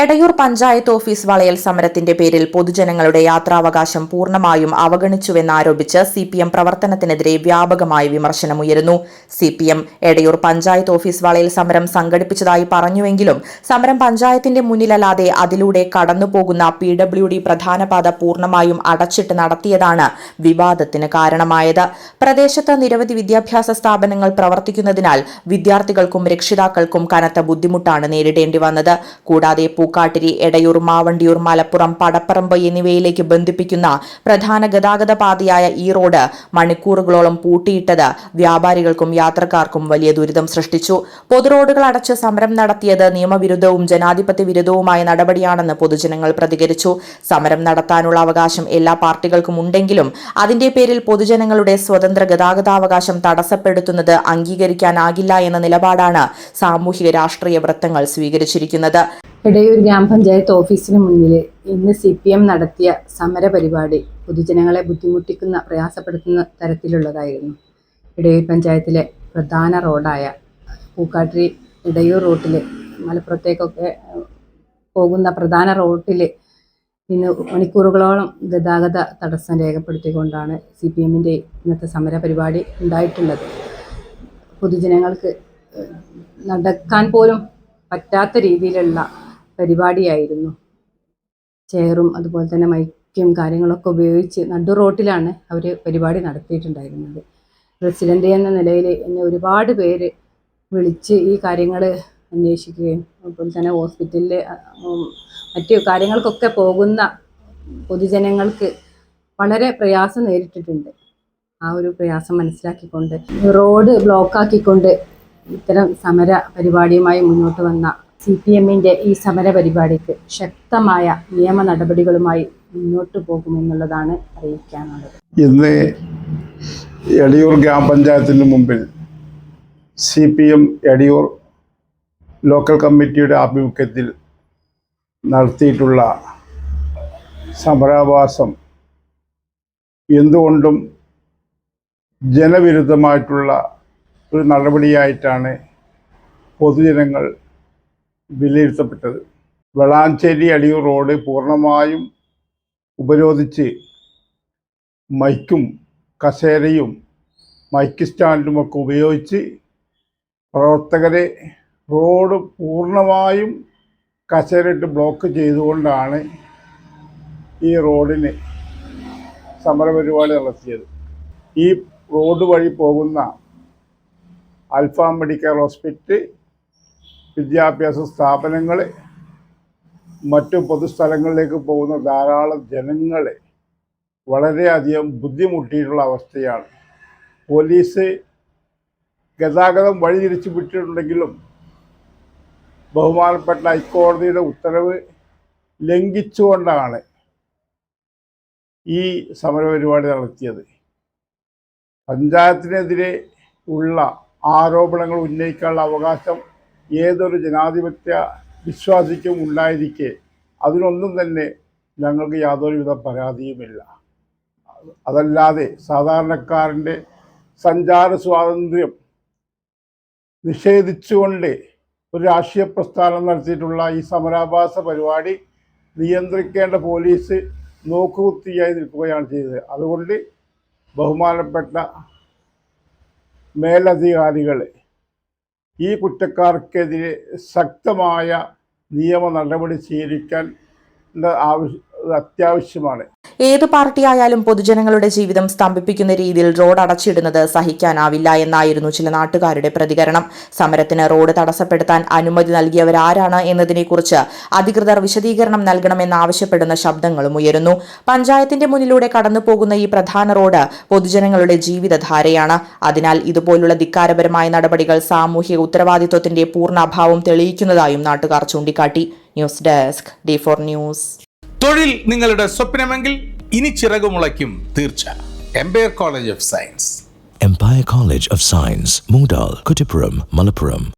Edayur panchayat office വളയൽ സമരത്തിന്റെ പേരിൽ പൊതുജനങ്ങളുടെ യാത്രാവകാശം പൂർണമായും അവഗണിച്ചുവെന്നാരോപിച്ച് സി പി എം പ്രവർത്തനത്തിനെതിരെ വ്യാപകമായി വിമർശനമുയരുന്നു. C P M Edayur panchayat office വളയൽ സമരം സംഘടിപ്പിച്ചതായി പറഞ്ഞുവെങ്കിലും സമരം പഞ്ചായത്തിന്റെ മുന്നിലല്ലാതെ അതിലൂടെ കടന്നുപോകുന്ന പി ഡബ്ല്യു ഡി പ്രധാന പാത പൂർണമായും അടച്ചിട്ട് നടത്തിയതാണ് വിവാദത്തിന് കാരണമായത്. പ്രദേശത്ത് നിരവധി വിദ്യാഭ്യാസ സ്ഥാപനങ്ങൾ പ്രവർത്തിക്കുന്നതിനാൽ വിദ്യാർത്ഥികൾക്കും രക്ഷിതാക്കൾക്കും കനത്ത ബുദ്ധിമുട്ടാണ് നേരിടേണ്ടി വന്നത് കൂടാതെ പൂക്കാട്ടിരി എടയൂർ മാവണ്ടിയൂർ മലപ്പുറം പടപ്പറമ്പ് എന്നിവയിലേക്ക് ബന്ധിപ്പിക്കുന്ന പ്രധാന ഗതാഗത പാതയായ ഈ റോഡ് മണിക്കൂറുകളോളം പൂട്ടിയിട്ടത് വ്യാപാരികൾക്കും യാത്രക്കാർക്കും വലിയ ദുരിതം സൃഷ്ടിച്ചു. പൊതുറോഡുകൾ അടച്ച് സമരം നടത്തിയത് നിയമവിരുദ്ധവും ജനാധിപത്യ വിരുദ്ധവുമായ നടപടിയാണെന്ന് പൊതുജനങ്ങൾ പ്രതികരിച്ചു. സമരം നടത്താനുള്ള അവകാശം എല്ലാ പാർട്ടികൾക്കും ഉണ്ടെങ്കിലും അതിന്റെ പേരിൽ പൊതുജനങ്ങളുടെ സ്വതന്ത്ര ഗതാഗതാവകാശം തടസ്സപ്പെടുത്തുന്നത് അംഗീകരിക്കാനാകില്ല എന്ന നിലപാടാണ് സാമൂഹിക രാഷ്ട്രീയ വൃത്തങ്ങൾ സ്വീകരിച്ചിരിക്കുന്നത്. എടയൂർ ഗ്രാമപഞ്ചായത്ത് ഓഫീസിന് മുന്നിൽ ഇന്ന് സി പി എം നടത്തിയ സമരപരിപാടി പൊതുജനങ്ങളെ ബുദ്ധിമുട്ടിക്കുന്ന പ്രയാസപ്പെടുത്തുന്ന തരത്തിലുള്ളതായിരുന്നു. ഇടയൂർ പഞ്ചായത്തിലെ പ്രധാന റോഡായ പൂക്കാട്ടിരി ഇടയൂർ റൂട്ടിൽ മലപ്പുറത്തേക്കൊക്കെ പോകുന്ന പ്രധാന റോട്ടിൽ ഇന്ന് മണിക്കൂറുകളോളം ഗതാഗത തടസ്സം രേഖപ്പെടുത്തിക്കൊണ്ടാണ് സി പി എമ്മിന്റെ ഇന്നത്തെ സമരപരിപാടി ഉണ്ടായിട്ടുള്ളത്. പൊതുജനങ്ങൾക്ക് നടക്കാൻ പോലും പറ്റാത്ത രീതിയിലുള്ള പരിപാടിയായിരുന്നു. ചെയറും അതുപോലെ തന്നെ മൈക്കും കാര്യങ്ങളൊക്കെ ഉപയോഗിച്ച് നടു റോട്ടിലാണ് അവർ പരിപാടി നടത്തിയിട്ടുണ്ടായിരുന്നത്. പ്രസിഡന്റ് എന്ന നിലയിൽ എന്നെ ഒരുപാട് പേര് വിളിച്ച് ഈ കാര്യങ്ങൾ അന്വേഷിക്കുകയും അതുപോലെ തന്നെ ഹോസ്പിറ്റലിൽ മറ്റു കാര്യങ്ങൾക്കൊക്കെ പോകുന്ന പൊതുജനങ്ങൾക്ക് വളരെ പ്രയാസം നേരിട്ടിട്ടുണ്ട്. ആ ഒരു പ്രയാസം മനസ്സിലാക്കിക്കൊണ്ട് റോഡ് ബ്ലോക്കാക്കിക്കൊണ്ട് ഇത്തരം സമര പരിപാടിയുമായി മുന്നോട്ട് വന്ന സി പി എമ്മിന്റെ ഈ സമര പരിപാടിക്ക് ശക്തമായ നിയമ നടപടികളുമായി മുന്നോട്ട് പോകുമെന്നുള്ളതാണ് അറിയിക്കാനുള്ളത്. ഇന്ന് എടിയൂർ ഗ്രാമപഞ്ചായത്തിന് മുമ്പിൽ C P M Edayur local കമ്മിറ്റിയുടെ ആഭിമുഖ്യത്തിൽ നടത്തിയിട്ടുള്ള സമരാഭാസം എന്തുകൊണ്ടും ജനവിരുദ്ധമായിട്ടുള്ള ഒരു നടപടിയായിട്ടാണ് പൊതുജനങ്ങൾ വിലയിരുത്തപ്പെട്ടത്. വെളാഞ്ചേരി അടിയൂർ റോഡ് പൂർണമായും ഉപരോധിച്ച് മൈക്കും കസേരയും മൈക്ക് സ്റ്റാൻഡുമൊക്കെ ഉപയോഗിച്ച് പ്രവർത്തകരെ റോഡ് പൂർണമായും കസേരയിട്ട് ബ്ലോക്ക് ചെയ്തുകൊണ്ടാണ് ഈ റോഡിന് സമരപരിപാടി നടത്തിയത്. ഈ റോഡ് വഴി പോകുന്ന അൽഫാം മെഡിക്കൽ ഹോസ്പിറ്റൽ വിദ്യാഭ്യാസ സ്ഥാപനങ്ങളെ മറ്റു പൊതുസ്ഥലങ്ങളിലേക്ക് പോകുന്ന ധാരാളം ജനങ്ങളെ വളരെയധികം ബുദ്ധിമുട്ടിയിട്ടുള്ള അവസ്ഥയാണ്. പോലീസ് ഗതാഗതം വഴിതിരിച്ചു വിട്ടിട്ടുണ്ടെങ്കിലും ബഹുമാനപ്പെട്ട ഹൈക്കോടതിയുടെ ഉത്തരവ് ലംഘിച്ചുകൊണ്ടാണ് ഈ സമരപരിപാടി നടത്തിയത്. പഞ്ചായത്തിനെതിരെ ഉള്ള ആരോപണങ്ങൾ ഉന്നയിക്കാനുള്ള അവകാശം ഏതൊരു ജനാധിപത്യ വിശ്വാസിക്കും ഉണ്ടായിരിക്കെ അതിനൊന്നും തന്നെ ഞങ്ങൾക്ക് യാതൊരുവിധ പരാതിയുമില്ല. അതല്ലാതെ സാധാരണക്കാരന്റെ സഞ്ചാര സ്വാതന്ത്ര്യം നിഷേധിച്ചുകൊണ്ട് ഒരു രാഷ്ട്രീയ പ്രസ്ഥാനം നടത്തിയിട്ടുള്ള ഈ സമരാഭാസ പരിപാടി നിയന്ത്രിക്കേണ്ട പോലീസ് നോക്കുകുത്തിയായി നിൽക്കുകയാണ് ചെയ്തത്. അതുകൊണ്ട് ബഹുമാനപ്പെട്ട മേലധികാരികൾ ഈ കുറ്റക്കാർക്കെതിരെ ശക്തമായ നിയമ നടപടി സ്വീകരിക്കാൻ ആവശ്യ? അത്യാവശ്യമാണ്. ഏത് പാർട്ടിയായാലും പൊതുജനങ്ങളുടെ ജീവിതം സ്തംഭിപ്പിക്കുന്ന രീതിയിൽ റോഡ് അടച്ചിടുന്നത് സഹിക്കാനാവില്ല എന്നായിരുന്നു ചില നാട്ടുകാരുടെ പ്രതികരണം. സമരത്തിന് റോഡ് തടസ്സപ്പെടുത്താൻ അനുമതി നൽകിയവരാരാണ് എന്നതിനെക്കുറിച്ച് അധികൃതർ വിശദീകരണം നൽകണമെന്നാവശ്യപ്പെടുന്ന ശബ്ദങ്ങളും ഉയരുന്നു. പഞ്ചായത്തിന്റെ മുന്നിലൂടെ കടന്നുപോകുന്ന ഈ പ്രധാന റോഡ് പൊതുജനങ്ങളുടെ ജീവിതധാരയാണ്. അതിനാൽ ഇതുപോലുള്ള ധിക്കാരപരമായ നടപടികൾ സാമൂഹിക ഉത്തരവാദിത്വത്തിന്റെ പൂർണ അഭാവം തെളിയിക്കുന്നതായും നാട്ടുകാർ ചൂണ്ടിക്കാട്ടി. News desk D four news. തൊഴിൽ നിങ്ങളുടെ സ്വപ്നമെങ്കിൽ ഇനി ചിറക് മുളയ്ക്കും. തീർച്ച. Empire college of science empire college of science Moodal Kuttippuram Malappuram